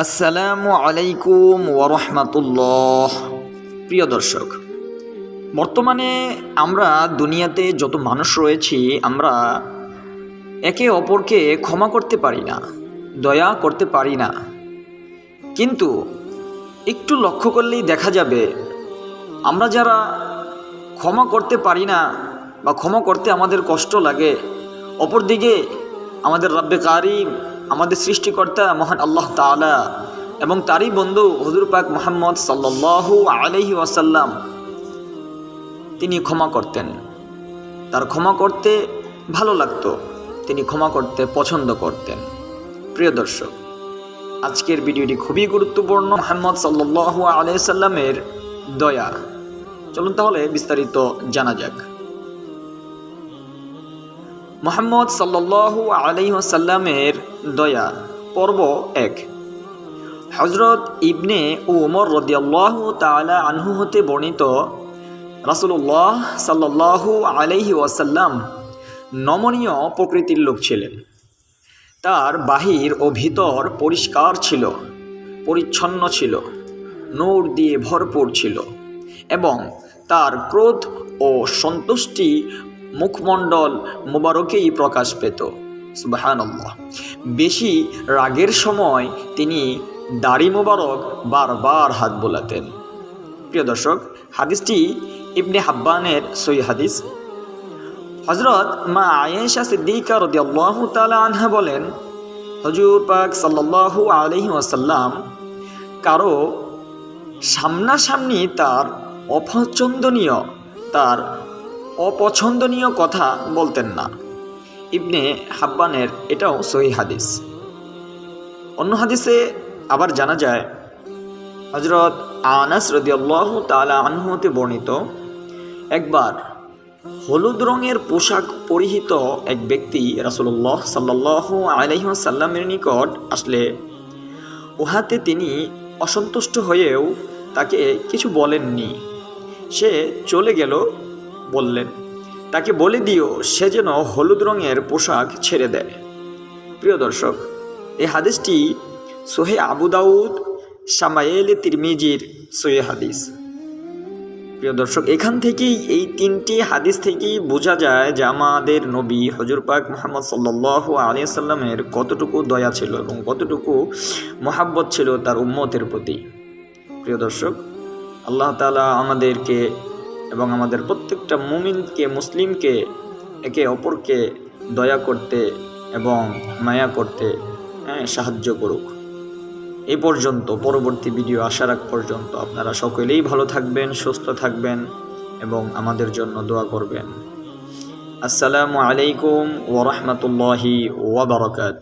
আসসালামু আলাইকুম ওরহমাতুল্লাহ প্রিয় দর্শক, বর্তমানে আমরা দুনিয়াতে যত মানুষ রয়েছি, আমরা একে অপরকে ক্ষমা করতে পারি না, দয়া করতে পারি না। কিন্তু একটু লক্ষ্য করলেই দেখা যাবে, আমরা যারা ক্ষমা করতে পারি না বা ক্ষমা করতে আমাদের কষ্ট লাগে, অপরদিকে আমাদের রাব্বে কারিম আমাদের সৃষ্টিকর্তা মহান আল্লাহ তাআলা এবং তারই বন্ধু হজুর পাক মোহাম্মদ সাল্লাল্লাহু আলহি ওয়াসাল্লাম, তিনি ক্ষমা করতেন। তার ক্ষমা করতে ভালো লাগতো, তিনি ক্ষমা করতে পছন্দ করতেন। প্রিয় দর্শক, আজকের ভিডিওটি খুবই গুরুত্বপূর্ণ। মোহাম্মদ সাল্লাল্লাহু আলাইহি সাল্লামের দয়া। চলুন তাহলে বিস্তারিত জানা যাক। মোহাম্মদ সাল্লাল্লাহু আলাইহি সাল্লামের দয়া, পর্ব এক। হজরত ইবনে উমর রদিয়াল্লাহ তালা আনহু হতে বর্ণিত রাসুল্লাহ সাল্লাল্লাহু আলাইহি ওয়াসাল্লাম নমনীয় প্রকৃতির লোক ছিলেন। তার বাহির ও ভিতর পরিষ্কার ছিল, পরিচ্ছন্ন ছিল, নূর দিয়ে ভরপুর ছিল এবং তার ক্রোধ ও সন্তুষ্টি মুখমণ্ডল মোবারকেই প্রকাশ পেত। সুবাহানল্লাহ। বেশি রাগের সময় তিনি দাড়ি মোবারক বারবার হাত বোলাতেন। প্রিয় দর্শক, হাদিসটি ইবনে হাব্বানের সই হাদিস। হজরত মা আয়েশা সিদ্দিকা রদিয়াল্লাহ তালা আনহা বলেন, হজুর পাক সাল্লাল্লাহু আলহি ওয়াসাল্লাম কারও সামনাসামনি তার অপছন্দনীয়, তার অপছন্দনীয় কথা বলতেন না। ইবনে হাব্বানের এটাও সহি হাদিস। অন্য হাদিসে আবার জানা যায় হজরত আনাস রদিয়াল্লাহ তালা আনহুতে বর্ণিত, একবার হলুদ রঙের পোশাক পরিহিত এক ব্যক্তি রাসুল্লাহ সাল্লাহ আলহিহাসাল্লামের নিকট আসলে, উহাতে তিনি অসন্তুষ্ট হয়েও তাকে কিছু বলেননি। সে চলে গেল বললেন, তাকে বলে দিও, সে যেন হলুদ রঙের পোশাক ছেড়ে দেয়। প্রিয় দর্শক, এই হাদিসটি সোহে আবু দাউদ সামায়েল তিরমিজির সোহে হাদিস। প্রিয় দর্শক, এখান থেকেই এই তিনটি হাদিস থেকেই বোঝা যায় যে আমাদের নবী হজুর পাক মোহাম্মদ সাল্লাহ আলিয়া সাল্লামের কতটুকু দয়া ছিল এবং কতটুকু মহাব্বত ছিল তার উম্মতের প্রতি। প্রিয় দর্শক, আল্লাহ তালা আমাদেরকে এবং আমাদের প্রত্যেকটা মুমিনকে মুসলিমকে একে অপরকে দয়া করতে এবং মায়া করতে হ্যাঁ, সাহায্য করুক। এই পর্যন্ত পরবর্তী ভিডিও আসার আগ পর্যন্ত আপনারা সকলেই ভালো থাকবেন সুস্থ থাকবেন এবং আমাদের জন্য দোয়া করবেন। আসসালামু আলাইকুম ওরহমতুল্লাহি ওবরকাত